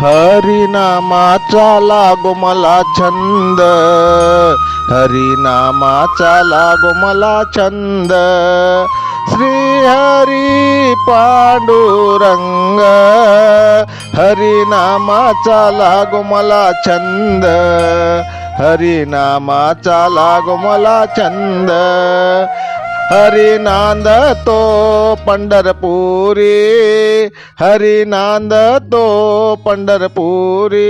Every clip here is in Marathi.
हरिनामाचा लागो मला छंद. हरिनामाचा लागो मला छंद. श्री हरी पांडुरंग हरिनामाचा लागो मला छंद. हरिनामाचा लागो मला छंद. हरी नांद तो पंढरपुरी हरी नांद तो पंढरपुरी.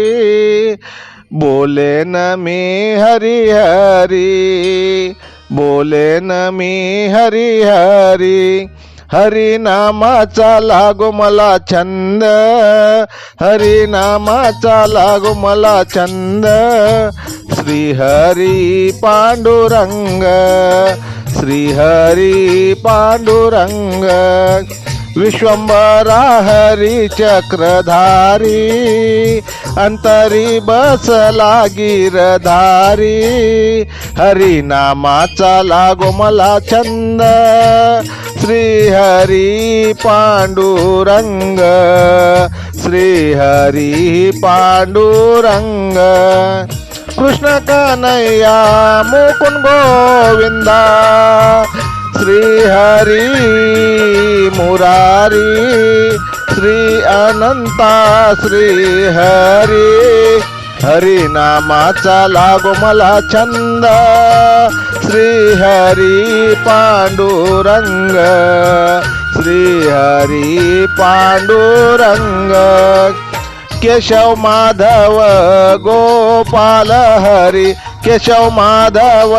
बोले न मी हरी हरी बोले न मी हरी हरी हरी नामाचा लागो मला छंद हरी नामाचा लागो मला छंद. श्री हरी पांडुरंग श्रीहरी पांडुरंग विश्वंभरा हरी चक्रधारी अंतरी बसला गिरधारी हरी नामाचा लागो मला छंद श्री हरी पांडुरंग श्री हरी पांडुरंग. कृष्ण कन्हैया मुकुंद गोविंदा श्री हरी मुरारी श्री अनंता श्री हरी हरी नामाचा लागो मला छंद श्री हरी पांडुरंग श्री हरी पांडुरंग. केशव माधव गोपाल हरी। केशव माधव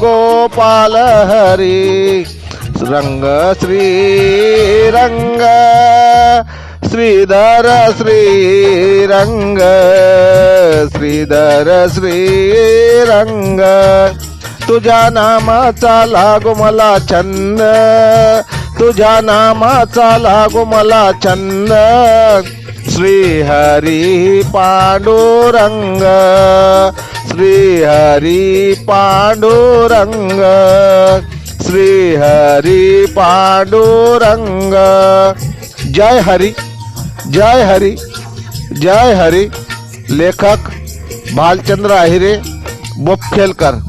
गोपाल हरी। रंग श्री रंग श्रीधर श्री रंग श्रीधर श्री रंग। तुझ्या नामाचा लागो मला छंद तुझ्या नामाचा लागो मला छंद। श्रीहरी पांडुरंग श्रीहरी पांडुरंग श्रीहरी पांडुरंग। जय हरी जय हरी जय हरी लेखक भालचंद्र आहिरे बोपखेलकर।